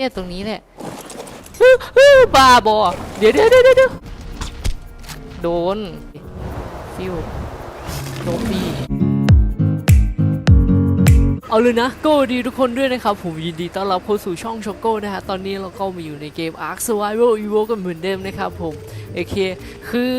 ี่ยตรงนี้แหละฮึฮึบ้าบอเดี๋ยวเดี๋ยวเดี๋ยวเดี๋ยวโดนฟิวโดนปี เอาเลยนะก็ดีทุกคนด้วยนะครับ ผมยินดีต้อนรับเข้าสู่ช่องช็อกโก้นะฮะตอนนี้เราก็มาอยู่ในเกม Ark Survival Evo กันเหมือนเดิมนะครับผมโอเคคือ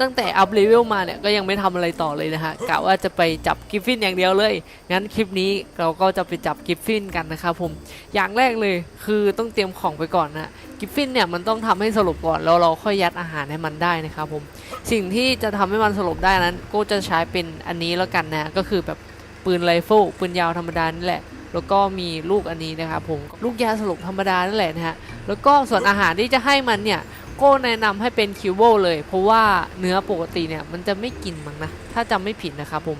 ตั้งแต่อัพเลเวลมาเนี่ยก็ยังไม่ทำอะไรต่อเลยนะฮะกะว่าจะไปจับกิฟฟินอย่างเดียวเลย งั้นคลิปนี้เราก็จะไปจับกิฟฟินกันนะครับผมอย่างแรกเลยคือต้องเตรียมของไปก่อนนะกิฟฟินเนี่ยมันต้องทำให้สลบก่อนแล้วเราค่อยยัดอาหารให้มันได้นะครับผมสิ่งที่จะทำให้มันสลบได้นั้นก็จะใช้เป็นอันนี้แล้วกันนะก็คือแบบ ปืนไรเฟิลปืนยาวธรรมดานี่แหละ แล้วก็มีลูกอันนี้นะครับผมลูกยาสลบธรรมดานั่นแหละนะฮะแล้วก็ส่วนอาหารที่จะให้มันเนี่ยก็แนะนำให้เป็นคิวโบเลย เพราะว่าเนื้อปกติเนี่ยมันจะไม่กินมั้งนะถ้าจำไม่ผิดนะครับผม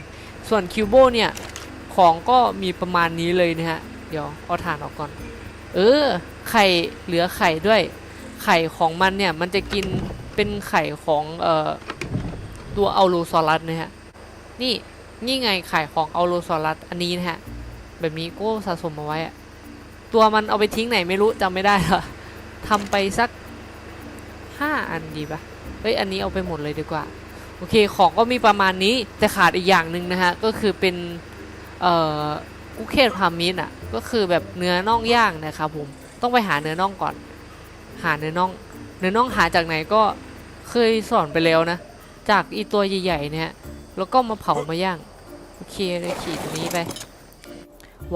ส่วนคิวโบเนี่ยของก็มีประมาณนี้เลยนะฮะเดี๋ยวเอาถ่านออกก่อน เออ ไข่เหลือไข่ด้วย ไข่ของมันเนี่ยมันจะกินเป็นไข่ของเอ่อตัวอัลโลซอรัสนะฮะนี่ นี่ไงไข่ของอัลโลซอรัสอันนี้นะฮะ แบบนี้ก็สะสมมาไว้อะตัวมันเอาไปทิ้งไหนไม่รู้จำไม่ได้ละทำไปสักห้าอันดีปะเฮ้ยอันนี้เอาไปหมดเลยดีกว่า โอเคของก็มีประมาณนี้แต่ขาดอีกอย่างหนึ่งนะฮะ ก็คือเป็น เอ่อกุเคตพามินอะ ก็คือแบบเนื้อน่องย่างนะครับผมต้องไปหาเนื้อน่องก่อน หาเนื้อน่อง เนื้อน่องหาจากไหนก็เคยสอนไปแล้วนะ จากอีตัวใหญ่ๆเนี่ยแล้วก็มาเผามาย่าง อเคเลยขีดอันนี้ไป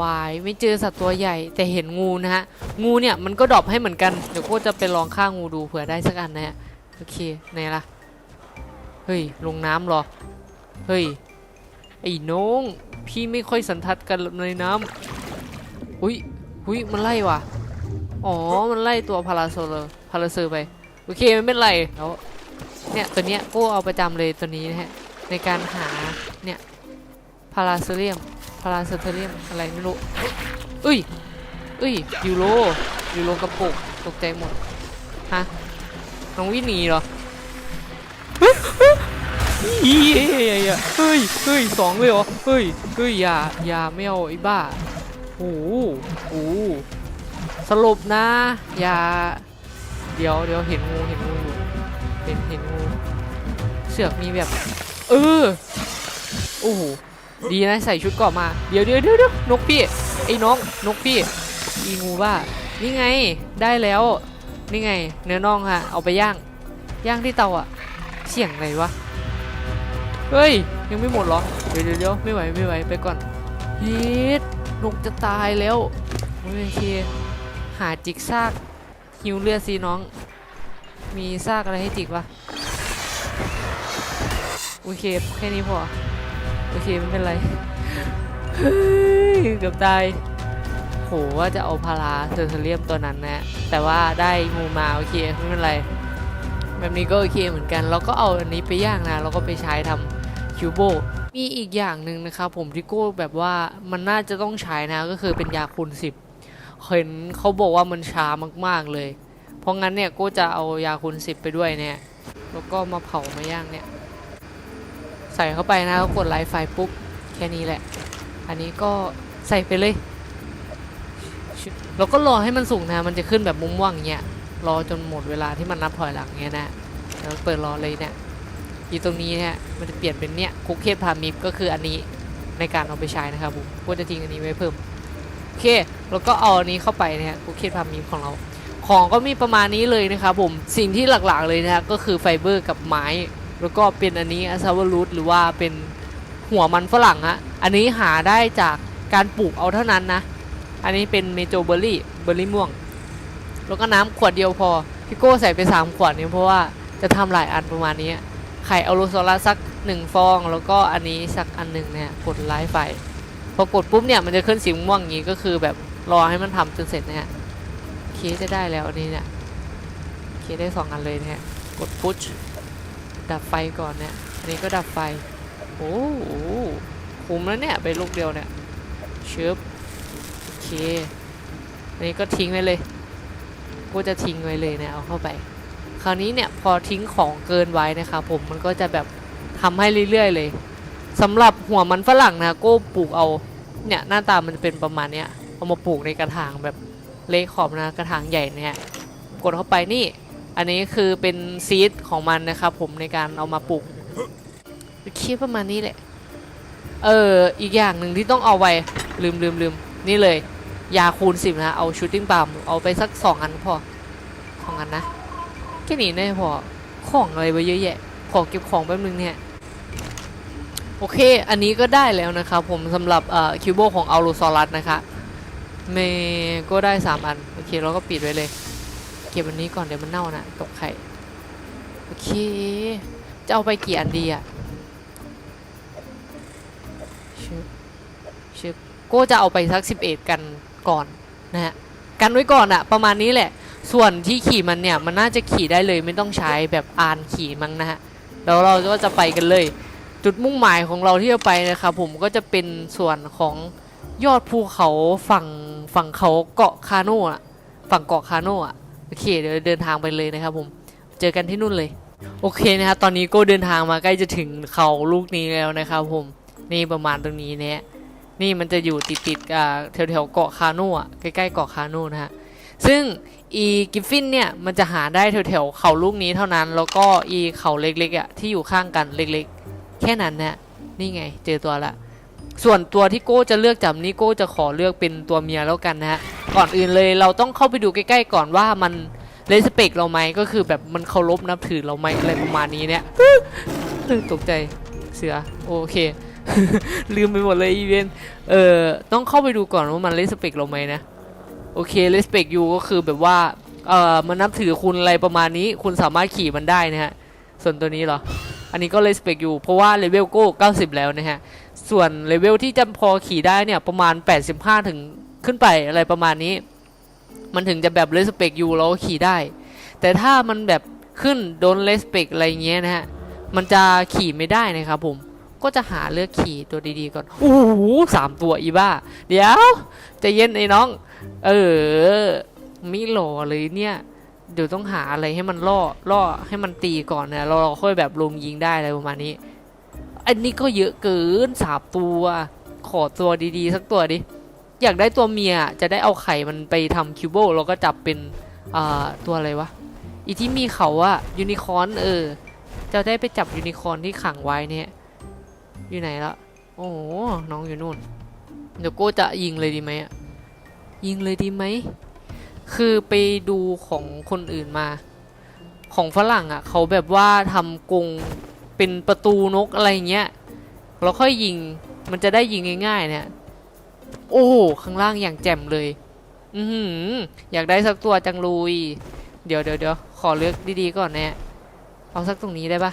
วายไม่เจอสัตว์ตัวใหญ่แต่เห็นงูนะฮะ งูเนี่ยมันก็ดรอปให้เหมือนกัน เดี๋ยวโก็จะไปลองฆ่างูดูเผื่อได้สักอันนะฮะ โอเคไหนล่ะ เฮ้ย ลงน้ำเหรอ เฮ้ย ไอ้น้อง พี่ไม่ค่อยสันทัดกันในน้ำอุ้ยอุ้ยมันไล่ว่ะ อ๋อ มันไล่ตัวพาราโซเลอร์พาราเซอร์ไป โอเคไม่เป็นไรแล้วเนี่ยตัวเนี้ยก็เอาประจำเลยตัวนี้นะฮะ ในการหาเนี่ย พาราเซเรียมพาราเซเทเรียมอะไรไม่รู้เอ้ยเอ้ยยูโรยูโรกระปุกตกใจหมดฮะน้องวิ่งหนีเหรอเฮ้ยเฮ้ยเฮ้ยเฮ้ยสองเลยเหรอเฮ้ยเฮ้ยอย่าอย่าไม่เอาไอ้บ้าโอ้โหโอ้โหสรุปนะ อย่า เดี๋ยวเดี๋ยวเห็นงูเห็นงูอยู่เห็นเห็นงูเสือกมีแบบ เออ โอ้โห ดีนะใส่ชุดเกาะมาเดี๋ยวเดี๋ยวเดี๋ยวเดี๋ยวนกพี่ ไอ้น้องนกพี่อีงูบ้านี่ไงได้แล้ว นี่ไง เนื้อน่องฮะเอาไปย่าง ย่างที่เตาอะเสียงอะไรวะ เฮ้ย ยังไม่หมดหรอ เดี๋ยวเดี๋ยวไม่ไหวไม่ไหวไปก่อนเฮ็ดนกจะตายแล้วโอเคหาจิกซากหิวเลือดสิน้อง มีซากอะไรให้จิกวะโอเคแค่นี้พอ อเคไม่เป็นไรเกือบตายโหว่าจะเอาพาราเทอร์เทเรียมตัวนั้นนะ แต่ว่าได้งูมาโอเคไม่เป็นไร แบบนี้ก็โอเคเหมือนกัน เราก็เอาอันนี้ไปย่างนะเราก็ไปใช้ทำคิวโบมีอีกอย่างหนึ่งนะครับผมที่โก้แบบว่ามันน่าจะต้องใช้นะก็คือเป็นยาคูณสิบเห็นเขาบอกว่ามันช้ามากๆเลย เพราะงั้นเนี่ยโก้จะเอายาคูณสิบไปด้วยเนี่ย แล้วก็มาเผามาย่างเนี่ย ใส่เข้าไปนะก็กดไลฟ์ไฟปุ๊บแค่นี้แหละ อันนี้ก็ใส่ไปเลย แล้วก็รอให้มันสุกนะ มันจะขึ้นแบบมุมว่างเงี้ย รอจนหมดเวลาที่มันนับถอยหลังเงี้ยนะแล้วเปิดรอเลยเนี่ยอีตรงนี้เนี่ยมันจะเปลี่ยนเป็นเนี่ยคุกเคสพามิฟก็คืออันนี้ในการเอาไปใช้นะครับผมก็จะทิ้งอันนี้ไว้เพิ่มโอเค แล้วก็เอาอันนี้เข้าไปเนี่ยคุกเคสพามิฟของเรา ของก็มีประมาณนี้เลยนะครับผม สิ่งที่หลักๆเลยนะฮะก็คือไฟเบอร์กับไม้ แล้วก็เป็นอันนี้อาซาวรูทหรือว่าเป็นหัวมันฝรั่งฮะ อันนี้หาได้จากการปลูกเอาเท่านั้นนะ อันนี้เป็นเมโจเบอร์รี่เบอร์รี่ม่วง แล้วก็น้ำขวดเดียวพอ พี่โก้ใส่ไป 3 ขวดเนี่ยเพราะว่าจะทำหลายอันประมาณนี้ ไข่อโรโซล่าสัก 1 ฟอง แล้วก็อันนี้สักอันหนึ่งเนี่ยกดไลฟ์ไฟ พอกดปุ๊บเนี่ยมันจะขึ้นสีม่วงอย่างนี้ก็คือแบบรอให้มันทำจนเสร็จเนี่ยเคสจะได้แล้วอันนี้เนี่ยเคสได้สองอันเลยเนี่ยกดพุช ดับไฟก่อนเนี่ย อันนี้ก็ดับไฟ โอ้โหคุ้มแล้วเนี่ย ไปลูกเดียวเนี่ยเชิบโอเค อันนี้ก็ทิ้งไว้เลยก็จะทิ้งไว้เลยเนี่ยเอาเข้าไป คราวนี้เนี่ยพอทิ้งของเกินไว้นะครับผมมันก็จะแบบทำให้เรื่อยๆเลยสำหรับหัวมันฝรั่งนะก็ปลูกเอาเนี่ยหน้าตามันจะเป็นประมาณเนี้ยเอามาปลูกในกระถางแบบเลขขอบนะกระถางใหญ่เนี่ยกดเข้าไปนี่ อันนี้คือเป็นซีดของมันนะครับผมในการเอามาปลูกคิดประมาณนี้แหละ เอออีกอย่างหนึ่งที่ต้องเอาไว้ลืมลืมลืมนี่เลย ยาคูณสิบนะ เอาชูตติ้งปาล์มเอาไปสักสองอันพอสองอันนะ แค่นี้ได้พอของอะไรไว้เยอะแยะ ขอเก็บของแป๊บนึงเนี่ย โอเค อันนี้ก็ได้แล้วนะครับผมสำหรับคิวโบของอัลโลซอรัสนะคะเมก็ได้ 3 อัน โอเค เราก็ปิดไว้เลย ก็บอันนี้ก่อนเดี๋ยวมันเน่านะตกไข่โอเค จะเอาไปกี่อันดีอะชึบชึบก็จะเอาไปสัก11กันก่อนนะฮะกันไว้ก่อนอะประมาณนี้แหละ ส่วนที่ขี่มันเนี่ยมันน่าจะขี่ได้เลยไม่ต้องใช้แบบอานขี่มั้งนะฮะแล้วเราก็จะไปกันเลย จุดมุ่งหมายของเราที่จะไปนะครับผมก็จะเป็นส่วนของยอดภูเขาฝั่งฝั่งเขาเกาะคาโน่อะฝั่งเกาะคาโน่อะ โอเคเดี๋ยวเดินทางไปเลยนะครับผมเจอกันที่นู่นเลย โอเคนะครับตอนนี้ก็เดินทางมาใกล้จะถึงเขาลูกนี้แล้วนะครับผมนี่ประมาณตรงนี้เนี่ยนี่มันจะอยู่ติดติดๆอ่าแถวแถวๆเกาะคาโน่ใกล้ๆเกาะคาโน่นะฮะซึ่งอีกิฟฟินเนี่ยมันจะหาได้แถวแถวๆเขาลูกนี้เท่านั้น แล้วก็อีเขาเล็กๆอะที่อยู่ข้างกันเล็กๆ แค่นั้นนะนี่ไงเจอตัวละ ส่วนตัวที่โก้จะเลือกจับนี่โก้จะขอเลือกเป็นตัวเมียแล้วกันนะฮะก่อนอื่นเลยเราต้องเข้าไปดูใกล้ๆก่อนว่ามันเลสเปกเราไหมก็คือแบบมันเคารพนับถือเราไหมอะไรประมาณนี้เนี่ยตกใจเสือโอเคลืมไปหมดเลยอีเวนต์เออต้องเข้าไปดูก่อนว่ามันเลสเปกเราไหมนะโอเคเลสเปกยูก็คือแบบว่าเออมันนับถือคุณอะไรประมาณนี้ คุณสามารถขี่มันได้นะฮะส่วนตัวนี้เหรออันนี้ก็เลสเปกอยู่เพราะว่าเลเวลโก้90 แล้วนะฮะ ส่วนเลเวลที่จะพอขี่ได้เนี่ยประมาณ 85 ถึงขึ้นไปอะไรประมาณนี้ มันถึงจะแบบเลสเปกอยู่แล้วก็ขี่ได้ แต่ถ้ามันแบบขึ้นโดนเลสเปกอะไรเงี้ยนะฮะ มันจะขี่ไม่ได้นะครับผม ก็จะหาเลือกขี่ตัวดีๆก่อน โอ้โหสามตัวอีบ้า เดี๋ยวจะเย็นไอ้น้อง เออม่หล่อเลยเนี่ยเดี๋ยวต้องหาอะไรให้มันล่อล่อให้มันตีก่อนนะเราเราค่อยแบบลงยิงได้อะไรประมาณนี้ อันนี้ก็เยอะเกินสามตัว ขอตัวดีๆ สักตัวดิ อยากได้ตัวเมียจะได้เอาไข่มันไปทำคิวโบแล้วก็จับเป็นอ่าตัวอะไรวะ อีที่มีเขาอะยูนิคอนเออ จะได้ไปจับยูนิคอนที่ขังไว้เนี่ย อยู่ไหนละ โอ้หน้องอยู่นู่น เดี๋ยวโก้จะยิงเลยดีไหมอะยิงเลยดีไหม คือไปดูของคนอื่นมา ของฝรั่งอะ่ะ เขาแบบว่าทำกรง เป็นประตูนกอะไรเงี้ยแล้วค่อยยิงมันจะได้ยิงง่ายๆเนี่ยโอ้ข้างล่างอย่างแจ่มเลย อือหืออยากได้สักตัวจังลุย เดี๋ยวเดี๋ยวเดี๋ยวขอเลือกดีๆก่อนแน่เอาสักตรงนี้ได้ปะ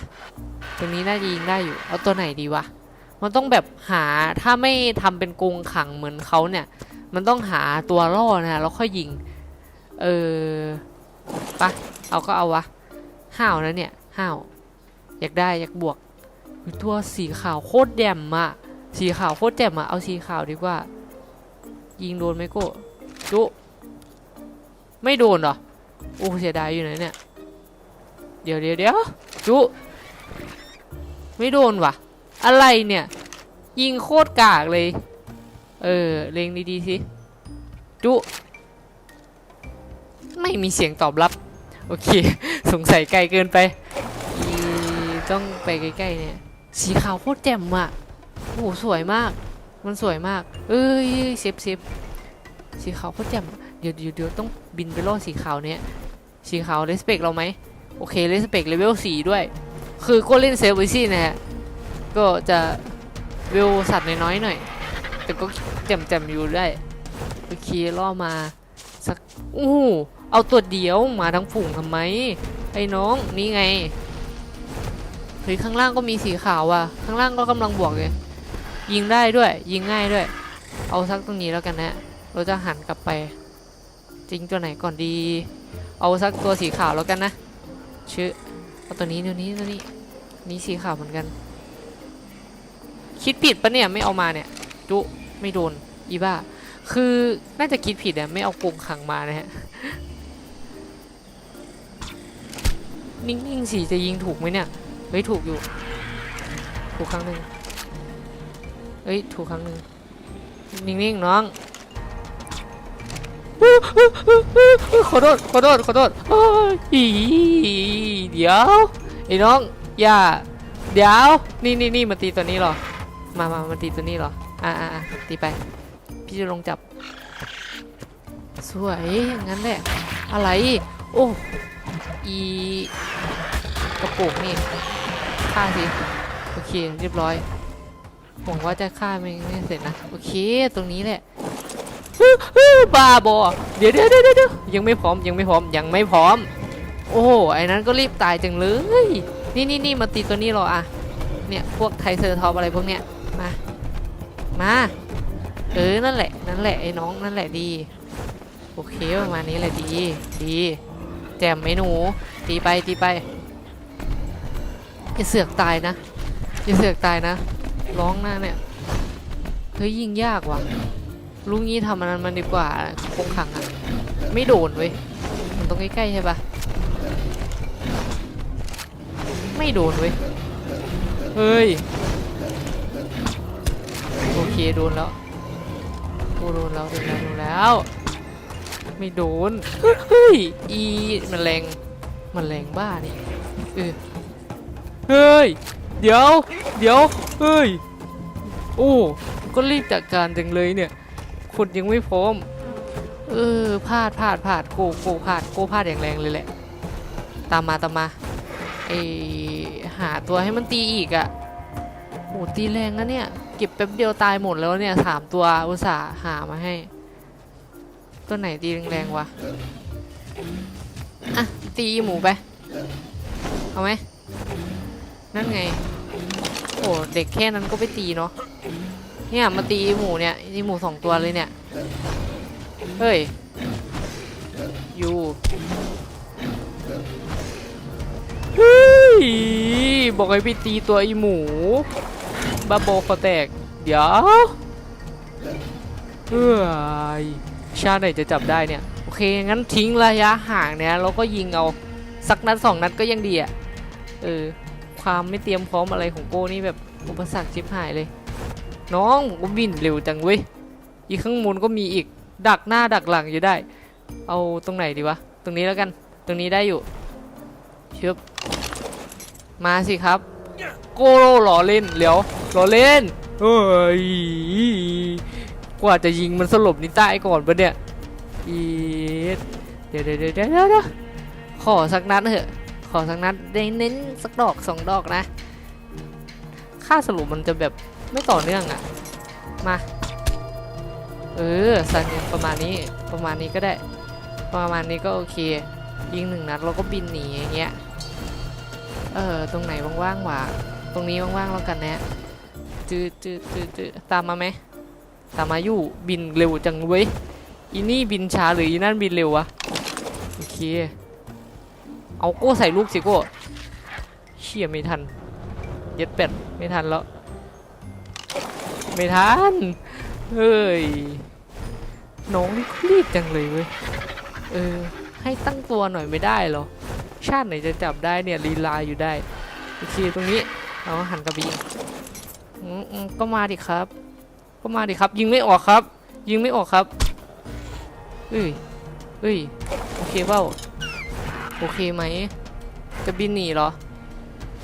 ตรงนี้น่าจะยิงได้อยู่ เอาตัวไหนดีวะ มันต้องแบบหาถ้าไม่ทำเป็นกรงขังเหมือนเขาเนี่ย มันต้องหาตัวล่อนะแล้วค่อยยิง เออปะเอาก็เอาวะ ห้าวนะเนี่ย ห้าว อยากได้อยากบวกตัวสีขาวโคตรแจ่มอะสีขาวโคตรแจ่มอะเอาสีขาวดีกว่า ยิงโดนไหมโก้จุไม่โดนหรอโอ้เสียดายอยู่ไหนเนี่ย เดี๋ยวเดี๋ยวเดี๋ยวจุไม่โดนวะอะไรเนี่ย ยิงโคตรกากเลย เออเล็งดีๆสิจุไม่มีเสียงตอบรับ โอเค สงสัยไกลเกินไป ต้องไปใกล้ๆเนี่ยสีขาวโคตรแจ่มอะโอ้โหสวยมาก มันสวยมาก เอ้ยเซฟเซฟสีขาวโคตรแจ่มเดี๋ยวเดี๋ยวเดี๋ยวต้องบินไปล่อสีขาวเนี่ยสีขาวเลสเปกเราไหมโอเคเลสเปกเลเวลสี่ด้วย คือก็เล่นเซฟไวซี่นะฮะก็จะเวลสัตว์น้อยๆหน่อย แต่ก็แจ่มๆอยู่ได้โอเคล่อมาสักอู้หูเอาตัวเดียวมาทั้งฝูงทำไมไอ้น้องนี่ไง เฮ้ยข้างล่างก็มีสีขาวว่ะ ข้างล่างก็กำลังบวกเลยยิงได้ด้วย ยิงง่ายด้วย เอาสักตรงนี้แล้วกันนะ เราจะหันกลับไป จริงตัวไหนก่อนดี เอาสักตัวสีขาวแล้วกันนะ ชื่อเอาตัวนี้ตัวนี้ตัวนี้ นี่สีขาวเหมือนกัน คิดผิดปะเนี่ยไม่เอามาเนี่ย จุไม่โดน อีบ้า คือน่าจะคิดผิดอะไม่เอากรงขังมานะฮะ นิ่งๆสิจะยิงถูกไหมเนี่ย ฮ้ยถูกอยู่ ถูกครั้งหนึ่งเฮ้ยถูกครั้งหนึ่งนิ่งๆน้องขอโทษขอโทษขอโทษอีเดี๋ยวไอ้น้องอย่าเดี๋ยวนี่นี่นี่มาตีตัวนี้หรอ มามามาตีตัวนี้หรออ่าอ่าอ่าตีไป พี่จะลงจับ สวยอย่างนั้นแหละอะไร โอ้อีกระปุกนี่ ฆ่าสิโอเคเรียบร้อยหวังว่าจะฆ่ามันไม่เสร็จนะโอเคตรงนี้แหละบ้าบอเดี๋ยวเดี๋ยวเดี๋ยวเดี๋ยวยังไม่พร้อมยังไม่พร้อมยังไม่พร้อม โอ้ไอ้นั้นก็รีบตายจังเลย นี่นี่นี่มาตีตัวนี้เหรออะเนี่ยพวกไทเซอร์ท็อปอะไรพวกเนี้ยมามาเออนั่นแหละนั่นแหละไอ้น้องนั่นแหละดีโอเคประมาณนี้แหละดีดีแจมไอ้หนูตีไปตีไป อย่าเสือกตายนะอย่าเสือกตายนะ ร้องหน้าเนี่ยเฮ้ยยิงยากว่ะลุงงี้ทำอันนั้นมันดีกว่าคงขังอะไม่โดนเว้ยมันตรงใกล้ๆใช่ปะไม่โดนเว้ยเฮ้ยโอเคโดนแล้วโอ้โดนแล้วโดนแล้วโดนแล้ว ไม่โดนเฮ้ยอีมันแรงมันแรงบ้านี่เออ เฮ้ย เดี๋ยว เดี๋ยว เฮ้ย โอ้ ก็รีบจัดการจังเลยเนี่ยขุดยังไม่พร้อม เออ พลาดพลาดพลาดโกโกพลาดโกพลาดอย่างแรงเลยแหละ ตามมาตามมาไอหาตัวให้มันตีอีกอะ่ะโหตีแรงนะเนี่ย เก็บแป๊บเดียวตายหมดแล้วเนี่ยสามตัวอุตส่าห์หามาให้ ตัวไหนตีแรงๆวะ อะ ตีหมูไป เอาไหม นั่นไง โอ้เด็กแค่นั้นก็ไปตีเนาะ เนี่ยมาตีหมูเนี่ยตีหมูสองตัวเลยเนี่ย เฮ้ย อยู่เฮ้ยบอกให้ไปตีตัวไอหมูบาโบคอแตก เดี๋ยวเฮ้ยชาไหนจะจับได้เนี่ย โอเค งั้นทิ้งระยะห่างเนี่ยเราก็ยิงเอา สักนัดสองนัดก็ยังดีอะ เออ ความไม่เตรียมพร้อมอะไรของโก้นี่แบบอุปสรรคชิบหายเลย น้องผมก็บินเร็วจังเว้ยอีกข้างบนก็มีอีกดักหน้าดักหลังอยู่ได้ เอาตรงไหนดีวะตรงนี้แล้วกัน ตรงนี้ได้อยู่เชิบมาสิครับ โกโลหล่อเล่นเดี๋ยวหล่อเล่นเฮ้ยกว่าจะยิงมันสลบนี่ตายก่อนปะเนี่ยอีดเดี๋ยวเดี๋ยวเดี๋ยวเดี๋ยวเดี๋ยวขอสักนัดเถอะ ขอสักนัดได้เน้นสักดอกสองดอกนะ ค่าสรุปมันจะแบบไม่ต่อเนื่องอะมา เออสัญญาประมาณนี้ประมาณนี้ก็ได้ ประมาณนี้ก็โอเค ยิงหนึ่งนัดเราก็บินหนีอย่างเงี้ย เออตรงไหนว่างๆวะตรงนี้ว่างๆแล้วกันนะจืดจืดจืดจืดตามมาไหมตามมาอยู่บินเร็วจังเว้ยอีนี่บินช้าหรืออีนั่นบินเร็ววะโอเค เอาโก้ใส่ลูกสิโก้เชี่ยไม่ทัน เย็ดเป็ดไม่ทันแล้ว ไม่ทัน เฮ้ย น้องนี่รีบจังเลยเว้ย เออ ให้ตั้งตัวหน่อยไม่ได้หรอ ชาติไหนจะจับได้เนี่ยลีลาอยู่ได้โอเคตรงนี้เราหันกระบี่ก็มาดิครับ ก็มาดิครับ ยิงไม่ออกครับ ยิงไม่ออกครับเอ้ยเอ้ย โอเคเปล่า โอเคไหม จะบินหนีเหรอ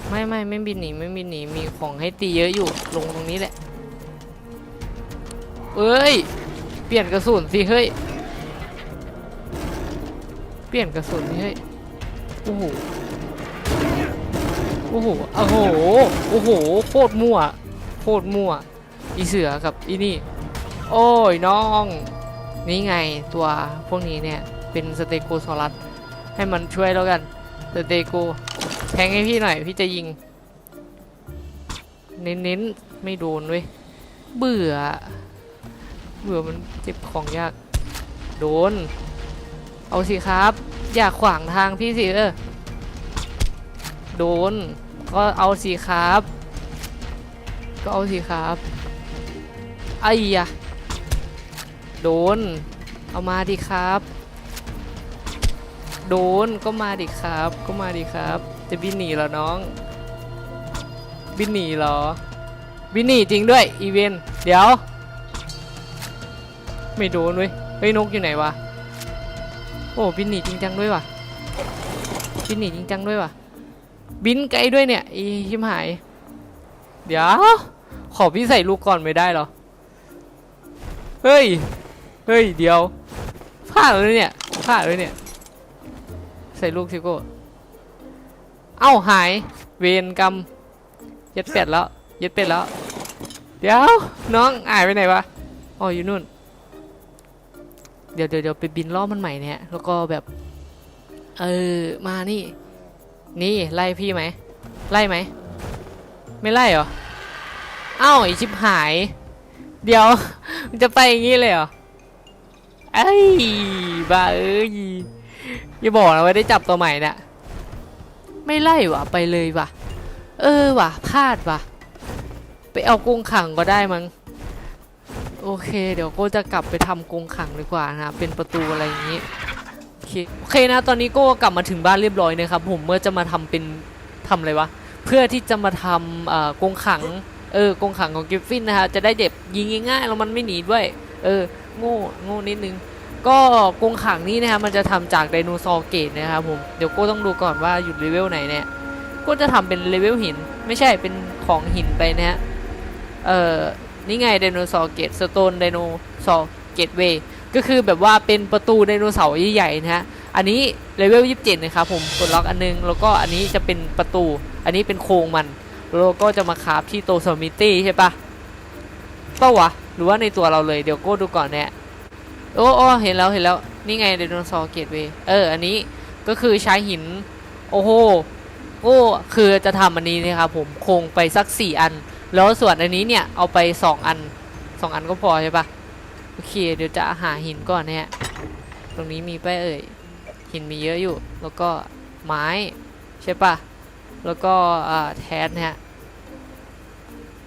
ไม่ไม่ไม่บินหนีไม่บินหนีมีของให้ตีเยอะอยู่ ลงตรงนี้แหละ เอ้ย เปลี่ยนกระสุนสิเฮ้ย เปลี่ยนกระสุนสิเฮ้ย โอ้โห โอ้โห โอ้โห โอ้โห โคตรมั่ว โคตรมั่ว อีเสือกับอีนี่ โอ้ยน้อง นี่ไงตัวพวกนี้เนี่ยเป็นสเตโกซอรัส ให้มันช่วยแล้วกันสเตโกแทงให้พี่หน่อยพี่จะยิง เน้นๆไม่โดนเว้ยเบื่อ เบื่อมันเจ็บของยาก โดน เอาสิครับ อย่าขวางทางพี่สิเออโดน ก็เอาสิครับ ก็เอาสิครับไอ้ยะโดน เอามาดิครับ โดนก็มาดิครับ ก็มาดิครับ จะบินหนีเหรอน้อง บินหนีเหรอ บินหนีจริงด้วยอีเวนเดี๋ยว ไม่โดนเว้ยเฮ้ยนกอยู่ไหนวะโอ้บินหนีจริงจังด้วยวะบินหนีจริงจังด้วยวะบินไกลด้วยเนี่ยอีชิมหาย เดี๋ยว ขอพี่ใส่ลูกก่อนไม่ได้เหรอเฮ้ยเฮ้ยเดี๋ยวพลาดเลยเนี่ยพลาดเลยเนี่ย ใส่ลูกซิโก้เอ้าหาย เวรกรรมเย็ดเป็ดแล้วเย็ดเป็ดแล้ว เดี๋ยวน้องอายไปไหนวะอ๋ออยู่นู่น เดี๋ยวเดี๋ยวเดี๋ยวไปบินล่อมันใหม่เนี่ยแล้วก็แบบ เออมานี่ นี่ไล่พี่ไหมไล่ไหมไม่ไล่เหรอเอ้าไอชิบหาย เดี๋ยวมันจะไปอย่างงี้เลยเหรอไอ้ยบ้าเอ้ย อย่าบอกนะว่าได้จับตัวใหม่เนี่ยไม่ไล่ว่ะไปเลยว่ะ เออว่ะพลาดว่ะ ไปเอากรงขังก็ได้มั้งโอเค เดี๋ยวโก็จะกลับไปทำกรงขังดีกว่านะเป็นประตูอะไรอย่างนี้โอเคโอเคนะ ตอนนี้โก็กลับมาถึงบ้านเรียบร้อยนะครับ ผมเมื่อจะมาทำเป็นทำอะไรวะเพื่อที่จะมาทำเอ่อกรงขังเออกรงขังของกิฟฟินนะฮะจะได้เด็บยิงง่ายๆแล้วมันไม่หนีด้วย เออโง่โง่นิดนึง ก็กรงขังนี้นะฮะมันจะทำจากไดโนเสาร์เกตนะครับผมเดี๋ยวโก็ต้องดูก่อนว่าอยู่เลเวลไหนเนี่ยก็จะทำเป็นเลเวลหิน ไม่ใช่เป็นของหินไปนะฮะเอ่อนี่ไงไดโนเสาร์เกตสโตนไดโนเสาร์เกตเวย์ก็คือแบบว่าเป็นประตูไดโนเสาร์ใหญ่ๆนะฮะอันนี้เลเวล27นะครับผมกดล็อกอันนึง แล้วก็อันนี้จะเป็นประตู อันนี้เป็นโครงมันแล้วก็จะมาคราฟที่โตสมิตี้ใช่ปะเปะวะหรือว่าในตัวเราเลยเดี๋ยวโก้ดูก่อนเนี่ย โอ้โอเห็นแล้วเห็นแล้ว นี่ไงไดโนเสาร์เกตเวย์เออ อันนี้ก็คือใช้หิน โอ้โหโอ้คือจะทำอันนี้นะครับผมโคงไปสัก 4 อัน แล้วส่วนอันนี้เนี่ย เอาไป 2 อัน 2 อันก็พอใช่ปะโอเค เดี๋ยวจะหาหินก่อนเนี่ยตรงนี้มีไปเอ่ย หินมีเยอะอยู่ แล้วก็ไม้ใช่ปะแล้วก็แทสเนี่ย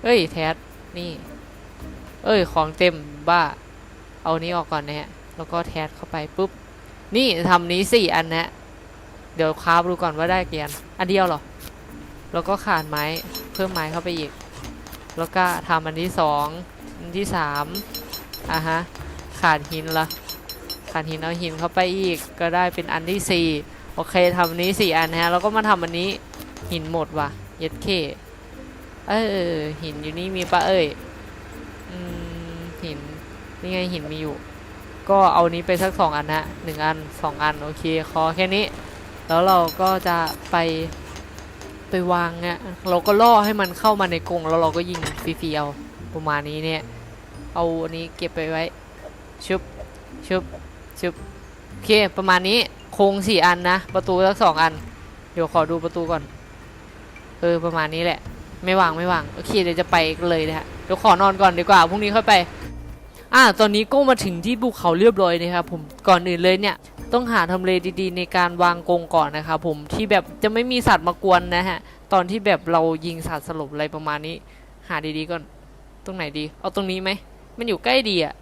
เอ้ยแทสนี่ เอ้ยของเต็มบ้า เอานี้ออกก่อนนะฮะ แล้วก็แทสเข้าไปปุ๊บ นี่ทำนี้สี่อันนะ เดี๋ยวคราฟดูก่อนว่าได้กี่อัน อันเดียวหรอ แล้วก็ขาดไม้ เพิ่มไม้เข้าไปอีก แล้วก็ทำอันที่สอง อันที่สามอะฮะ ขาดหินละขาดหินเอาหินเข้าไปอีก ก็ได้เป็นอันที่สี่โอเคทำนี้สี่อันนะฮะ แล้วก็มาทำอันนี้หินหมดว่ะ เย็ดเคเออหินอยู่นี่มีปะเอ้ย นี่ไงหินมีอยู่ ก็เอานี้ไปสักสองอันนะหนึ่งอันสองอันโอเคขอแค่นี้ แล้วเราก็จะไปไปวางเนี่ยเราก็ล่อให้มันเข้ามาในกรงแล้วเราก็ยิงฟรีๆเอาประมาณนี้เนี่ย เอาอันนี้เก็บไปไว้ชุบชุบชุบโอเคประมาณนี้โครงสี่อันนะ ประตูสักสองอัน เดี๋ยวขอดูประตูก่อน เออประมาณนี้แหละ ไม่วางไม่วางโอเคเดี๋ยวจะไปเลยนะฮะเดี๋ยวขอนอนก่อนดีกว่าพรุ่งนี้ค่อยไป อ่าตอนนี้ก็มาถึงที่ภูเขาเรียบร้อยนะครับผมก่อนอื่นเลยเนี่ยต้องหาทำเลดีๆ ในการวางกรงก่อนนะครับผมที่แบบจะไม่มีสัตว์มากวนนะฮะตอนที่แบบเรายิงสัตว์สลบอะไรประมาณนี้ หาดีๆก่อนตรงไหนดี เอาตรงนี้ไหมมันอยู่ใกล้ดีอะ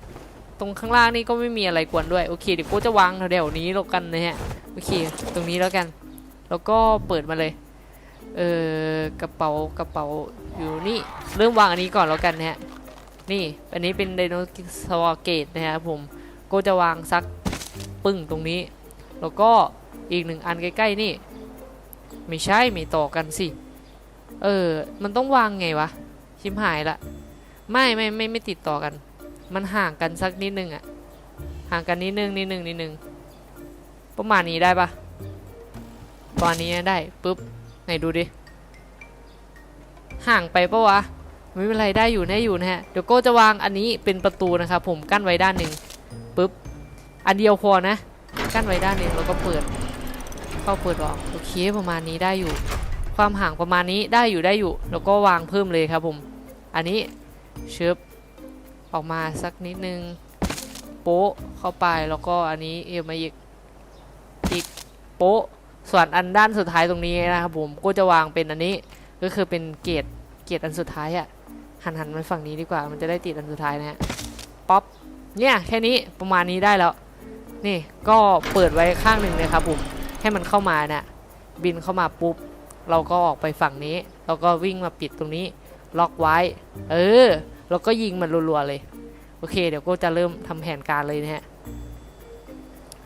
ตรงข้างล่างนี่ก็ไม่มีอะไรกวนด้วยโอเคเดี๋ยวกูจะวางแถวๆนี้แล้วกันนะฮะโอเค ตรงนี้แล้วกัน แล้วก็เปิดมาเลยเออกระเป๋ากระเป๋าอยู่นี่เริ่มวางอันนี้ก่อนแล้วกันนะฮะ นี่ อันนี้เป็นไดโนเสาร์เกตนะครับผม ก็จะวางสักปึ้งตรงนี้ แล้วก็อีกหนึ่งอันใกล้ๆนี่ ไม่ใช่ ไม่ต่อกันสิ เออ มันต้องวางไงวะ ชิมหายละ ไม่ไม่ไม่ไม่ติดต่อกัน มันห่างกันสักนิดนึงอะห่างกันนิดนึงนิดนึงนิดนึง ประมาณนี้ได้ปะประมาณนี้ได้ปุ๊บ ไหนดูดิ ห่างไปปะวะ ไม่เป็นไรได้อยู่ได้อยู่นะฮะ เดี๋ยวโก็จะวางอันนี้เป็นประตูนะครับผมกั้นไว้ด้านหนึ่งปุ๊บ อันเดียวพอนะ กั้นไว้ด้านหนึ่งแล้วก็เปิด เข้าเปิดออกโอเคประมาณนี้ได้อยู่ ความห่างประมาณนี้ได้อยู่ได้อยู่ แล้วก็วางเพิ่มเลยครับผม อันนี้เชิบออกมาสักนิดนึง โป๊ะเข้าไปแล้วก็อันนี้เอวมาอีกอีกโป๊ะส่วนอันด้านสุดท้ายตรงนี้นะครับผมก็จะวางเป็นอันนี้ก็คือเป็นเกรดเกรดอันสุดท้ายอะ หันหันมาฝั่งนี้ดีกว่า มันจะได้ติดอันสุดท้ายนะฮะ ป๊อป เนี่ย แค่นี้ประมาณนี้ได้แล้ว นี่ก็เปิดไว้ข้างหนึ่งเลยครับผม ให้มันเข้ามาเนี่ยบินเข้ามาปุ๊บ เราก็ออกไปฝั่งนี้แล้วก็วิ่งมาปิดตรงนี้ ล็อกไว้ เออแล้วก็ยิงมันรัวๆเลย โอเค เดี๋ยวก็จะเริ่มทำแผนการเลยนะฮะ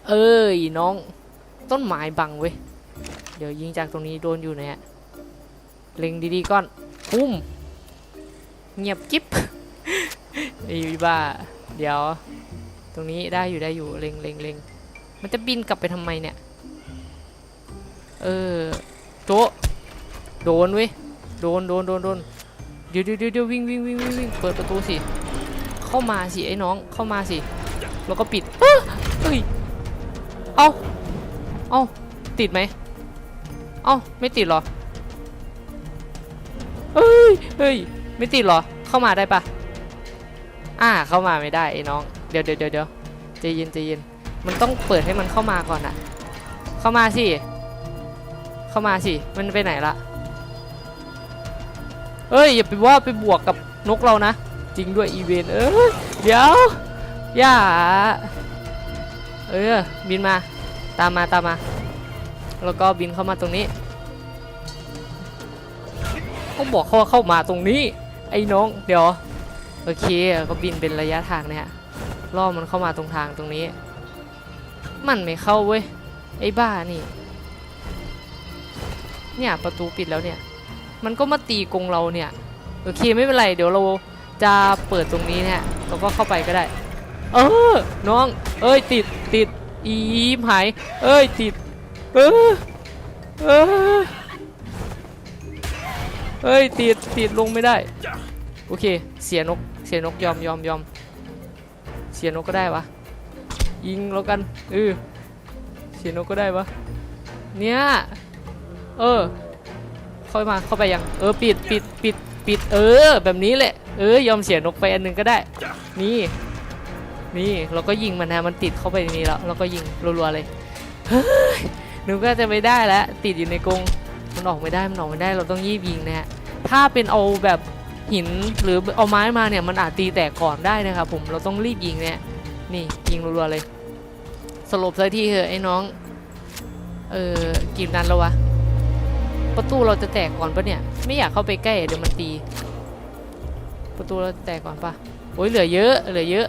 เอ้ยน้อง ต้นไม้บังเว้ย เดี๋ยวยิงจากตรงนี้โดนอยู่นี่ยเล็งดีๆก่อนปุ้ม เงียบกิ๊บไอ้บ้า เดี๋ยว ตรงนี้ได้อยู่ได้อยู่เล็งเล็งเล็งมันจะบินกลับไปทำไมเนี่ย เออ โจะโดนเว้ย โดนโดนโดนโดนเดี๋ยวเดี๋ยวเดี๋ยววิ่งวิ่งวิ่งวิ่งวิ่งเปิดประตูสิ เข้ามาสิไอ้น้อง เข้ามาสิ แล้วก็ปิดเฮ้ย เอาเอาติดไหมเอาไม่ติดหรอ เฮ้ย เฮ้ย ไม่ติดหรอ เข้ามาได้ปะอ่าเข้ามาไม่ได้ไอ้น้อง เดี๋ยวเดี๋ยวเดี๋ยวเจเย็นจเย็นมันต้องเปิดให้มันเข้ามาก่อนอะเข้ามาสิ เข้ามาสิ มันไปไหนละเอ้ยอย่าไปว่าไปบวกกับนกเรานะ จริงด้วยอีเวนเอ้ยเดี๋ยวอย่าเออบินมาตามมาตามมา แล้วก็บินเข้ามาตรงนี้ก็บอกเขาเข้ามาตรงนี้ ไอ้น้องเดี๋ยวโอเคก็บินเป็นระยะทางเนี่ยล่อมันเข้ามาตรงทางตรงนี้ มันไม่เข้าเว้ยไอ้บ้านี่ เนี่ยประตูปิดแล้วเนี่ย มันก็มาตีกรงเราเนี่ยโอเคไม่เป็นไรเดี๋ยวเราจะเปิดตรงนี้เนี่ยเราก็เข้าไปก็ได้ เออน้อง เอ้ยติดติดอีมหาย เอ้ยติด เออเออ เอ้ยติดติดลงไม่ได้ โอเค เสียนก เสียนกยอมยอมยอม เสียนกก็ได้วะ ยิงแล้วกันเออเสียนกก็ได้วะ เนี่ย เออ เข้ามา เข้าไปยัง เออ ปิดปิดปิดปิด เออ แบบนี้แหละ เออ ยอมเสียนกไปอันหนึ่งก็ได้ นี่ นี่ เราก็ยิงมันนะ มันติดเข้าไปในนี้แล้ว เราก็ยิงรัวๆเลย เฮ้ย หนูก็จะไม่ได้แล้ว ติดอยู่ในกรง มันออกไม่ได้มันออกไม่ได้เราต้องยีบยิงนะฮะถ้าเป็นเอาแบบหินหรือเอาไม้มาเนี่ยมันอาจตีแตกก่อนได้นะครับผมเราต้องรีบยิงเนี่ยนี่ยิงรัวๆเลย สลบซะทีเถอะไอ้น้อง เออกี่นัดแล้ววะประตูเราจะแตกก่อนปะเนี่ย ไม่อยากเข้าไปใกล้เดี๋ยวมันตี ประตูเราแตกก่อนปะโอ้ยเหลือเยอะเหลือเยอะ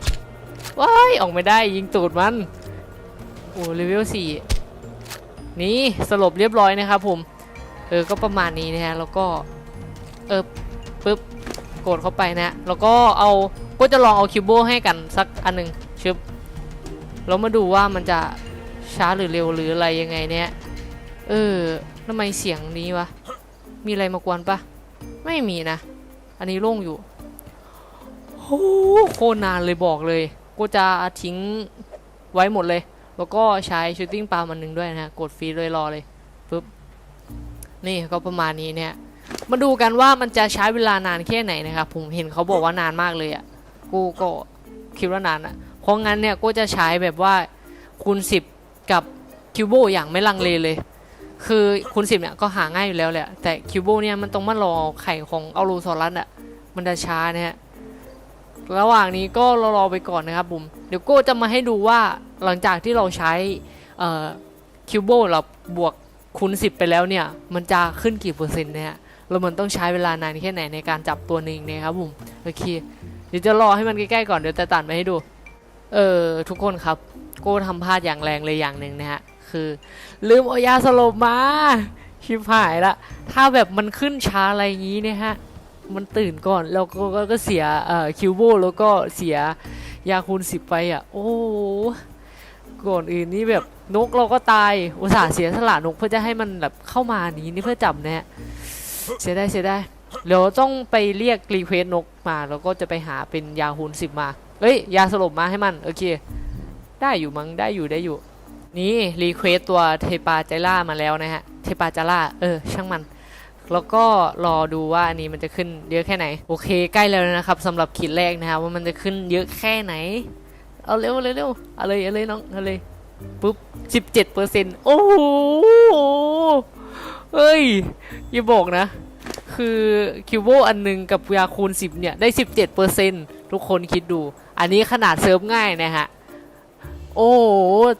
ว้ายออกไม่ได้ยิงตูดมันโอ้เลเวลสี่นี่สลบเรียบร้อยนะครับผม เออก็ประมาณนี้นะฮะแล้วก็เออปึ๊บกดเข้าไปนะแล้วก็เอาก็จะลองเอาคิวโบให้กันสักอันหนึ่งชึบแล้วมาดูว่ามันจะช้าหรือเร็วหรืออะไรยังไงเนี่ยเออทำไมเสียงนี้วะมีอะไรมากวนปะไม่มีนะ อันนี้โล่งอยู่โอ้โคนานเลยบอกเลยกูจะทิ้งไว้หมดเลย แล้วก็ใช้ชูตติ้งปล์มอันหนึ่งด้วยนะฮะกดฟรีเลยรอเลย นี่ก็ประมาณนี้เนี่ยมาดูกันว่ามันจะใช้เวลานานแค่ไหนนะครับผมเห็นเขาบอกว่านานมากเลยอะ่ะกูก็คิดว่านานอะ่ะเพราะงั้นเนี่ยกูจะใช้แบบว่าคูณ10 กับคิวโบอย่างไม่ลังเลเลย คือคูณ10เนี่ยก็หาง่ายอยู่แล้วแหละแต่คิวโบเนี่ยมันต้องมารอไข่ของเอารูซอรัสอะมันจะช้านะฮะระหว่างนี้ก็รอรอไปก่อนนะครับผมเดี๋ยวโก้จะมาให้ดูว่าหลังจากที่เราใช้คิวโบเราบวก คูณ10 ไปแล้วเนี่ย มันจะขึ้นกี่เปอร์เซ็นต์เนี่ยแล้วมันต้องใช้เวลานานแค่ไหนในการจับตัวหนึ่งเนะครับผมโอเคเดี๋ยวจะรอให้มันใกล้ๆก่อนเดี๋ยวจะตัดมาให้ดู เออทุกคนครับโก้ทำพลาดอย่างแรงเลยอย่างหนึ่งนะฮะคือ ลืมเอายาสลบมาชิบหายละ ถ้าแบบมันขึ้นช้าอะไรอย่างนี้เนี่ยฮะ มันตื่นก่อนแล้วก็ก็ก็เสียเอ่อคิวโบแล้วก็เสียยาคูณสิบไปอะ โอ้โหก่อนอื่นนี่แบบ นกเราก็ตาย อุตส่าห์เสียสละนกเพื่อจะให้มันแบบเข้ามานี้นี่เพื่อจับเนี่ยเสียได้เสียได้เดี๋ยวต้องไปเรียกรีเควสนกมา แล้วก็จะไปหาเป็นยาคูณสิบมาเอ้ย ยาสลบมาให้มัน โอเค ได้อยู่มั้งได้อยู่ได้อยู่ นี่รีเควสตัวเทปาใจล่ามาแล้วนะฮะ เทปาจาร่าเออ ช่างมัน แล้วก็รอดูว่าอันนี้มันจะขึ้นเยอะแค่ไหน โอเค ใกล้แล้วนะครับสำหรับขีดแรกนะครับว่ามันจะขึ้นเยอะแค่ไหน เอาเร็วเร็วเร็วเอาเลยเอาเลยน้องเอาเลย ปุ๊บสิบเจ็ดเปอร์เซ็นต์โอ้โหเอ้ย อย่าบอกนะ คือคิวโบอันหนึงกับยาคูณ10เนี่ย ได้17เปอร์เซ็นต์ทุกคนคิดดู อันนี้ขนาดเซิร์ฟง่ายนะฮะ โอ้โห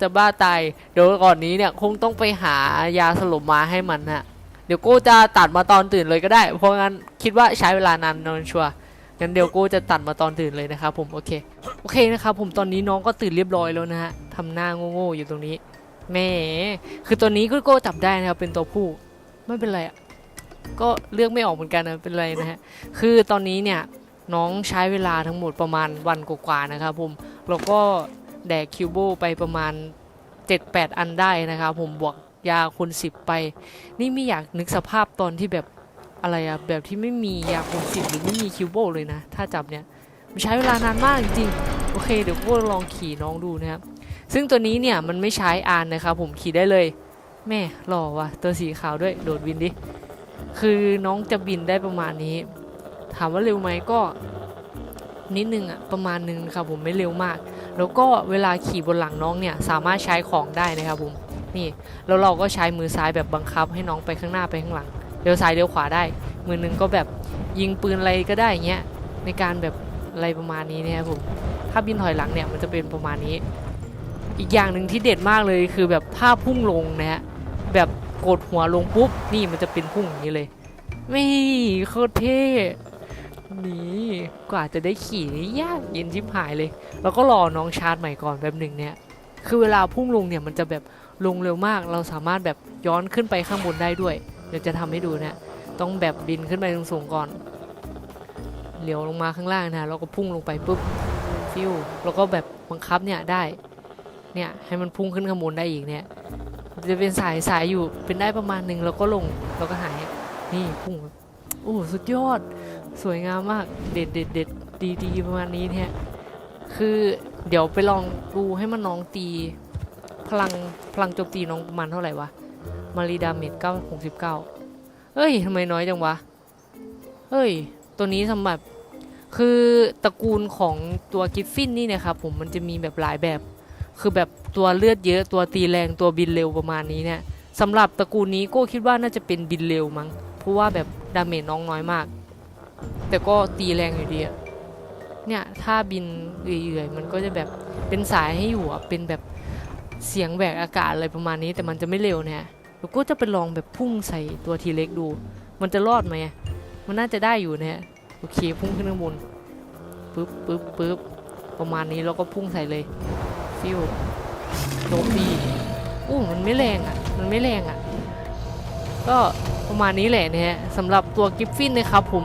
จะบ้าตาย เดี๋ยวก่อนนี้เนี่ย คงต้องไปหายาสลบมาให้มันฮะ เดี๋ยวโก้จะตัดมาตอนตื่นเลยก็ได้ เพราะงั้นคิดว่าใช้เวลานานนอนชัวร์งั้นเดี๋ยวโก้จะตัดมาตอนตื่นเลยนะครับผม โอเค โอเคนะครับผมตอนนี้น้องก็ตื่นเรียบร้อยแล้วนะฮะ ทำหน้าโง่ๆอยู่ตรงนี้แหมคือตัวนี้ก็โก้จับได้นะครับ เป็นตัวผู้ไม่เป็นไรอะก็เลือกไม่ออกเหมือนกันนะเป็นไรนะฮะคือตอนนี้เนี่ยน้องใช้เวลาทั้งหมดประมาณวันกว่าๆนะครับผมแล้วก็แดกคิวโบไปประมาณ 7-8 อันได้นะครับผมบวกยาคูณ10ไป นี่ไม่อยากนึกสภาพตอนที่แบบอะไรอะแบบที่ไม่มียาคูณ10หรือไม่มีคิวโบเลยนะ ถ้าจับเนี่ยมันใช้เวลานานมากจริงๆโอเค เดี๋ยวพวกลองขี่น้องดูนะครับ ซึ่งตัวนี้เนี่ยมันไม่ใช้อานนะครับผมขี่ได้เลย แม่หล่อว่ะตัวสีขาวด้วยโดดบินดิ คือน้องจะบินได้ประมาณนี้ ถามว่าเร็วไหมก็นิดนึงอะประมาณนึงครับผมไม่เร็วมาก แล้วก็เวลาขี่บนหลังน้องเนี่ยสามารถใช้ของได้นะครับผมนี่แล้วเราก็ใช้มือซ้ายแบบบังคับให้น้องไปข้างหน้าไปข้างหลังเลี้ยวซ้ายเลี้ยวขวาได้ มือหนึงก็แบบยิงปืนอะไรก็ได้อย่างเงี้ยในการแบบอะไรประมาณนี้นะครับผมถ้าบินถอยหลังเนี่ยมันจะเป็นประมาณนี้ อีกอย่างหนึ่งที่เด็ดมากเลยคือแบบภาพพุ่งลงนะฮะแบบกดหัวลงปุ๊บนี่มันจะเป็นพุ่งอย่างนี้เลยไม่โคตรเท่นี่กว่าจะได้ขี่นี่ยากเย็นชิบหายเลย แล้วก็รอน้องชาร์จใหม่ก่อนแบบหนึ่งเนี่ย คือเวลาพุ่งลงเนี่ยมันจะแบบลงเร็วมาก เราสามารถแบบย้อนขึ้นไปข้างบนได้ด้วย เดี๋ยวจะทำให้ดูเนะต้องแบบบินขึ้นไปสูงๆก่อนเหลียวลงมาข้างล่างนะแล้วก็พุ่งลงไปปุ๊บฟิวแล้วก็แบบบังคับเนี่ยได้ เนี่ยให้มันพุ่งขึ้นข้างบนได้อีกเนี่ยจะเป็นสายสายอยู่เป็นได้ประมาณหนึ่งแล้วก็ลงแล้วก็หายนี่พุ่งโอ้สุดยอด สวยงามมากเด็ดเด็ดเด็ดดีดีประมาณนี้เนี่ยคือเดี๋ยวไปลองดูให้มันน้องตี พลังพลังโจมตีน้องประมาณเท่าไหร่วะมารีดาเมจ9 69เฮ้ยทำไมน้อยจังวะเฮ้ย ตัวนี้สำหรับคือตระกูลของตัวกิฟฟินนี่นะครับผมมันจะมีแบบหลายแบบ คือแบบตัวเลือดเยอะตัวตีแรงตัวบินเร็วประมาณนี้เนี่ยสำหรับตระกูลนี้ก็คิดว่าน่าจะเป็นบินเร็วมั้งเพราะว่าแบบดาเมจน้องน้อยมาก แต่ก็ตีแรงอยู่ดีอะเนี่ยถ้าบินเอื่อยๆ มันก็จะแบบเป็นสายให้อยู่อะเป็นแบบเสียงแหวกอากาศอะไรประมาณนี้ แต่มันจะไม่เร็วนี่ยแล้วก็จะไปลองแบบพุ่งใส่ตัวทีเล็กดู มันจะรอดไหมมันน่าจะได้อยู่นี่ยโอเคพุ่งขึ้นข้างบนปึ๊บปึ๊บปึ๊บประมาณนี้แล้วก็พุ่งใส่เลย ฟิวโจมตีอู้มันไม่แรงอะ มันไม่แรงอะ ก็ประมาณนี้แหละนะฮะสำหรับตัวกิฟฟินนะครับผม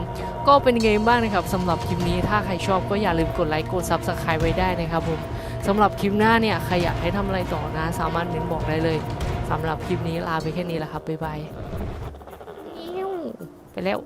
ก็เป็นยังไงบ้างนะครับสำหรับคลิปนี้ถ้าใครชอบก็อย่าลืมกดไลค์กดซับสไคร b ์ไว้ได้นะครับผมสำหรับคลิปหน้าเนี่ยใครอยากให้ทำอะไรต่อนะ สามารถเม้นบอกได้เลยสำหรับคลิปนี้ลาไปแค่นี้แหละครับบ๊ายบายอิ๊วไปแล้ว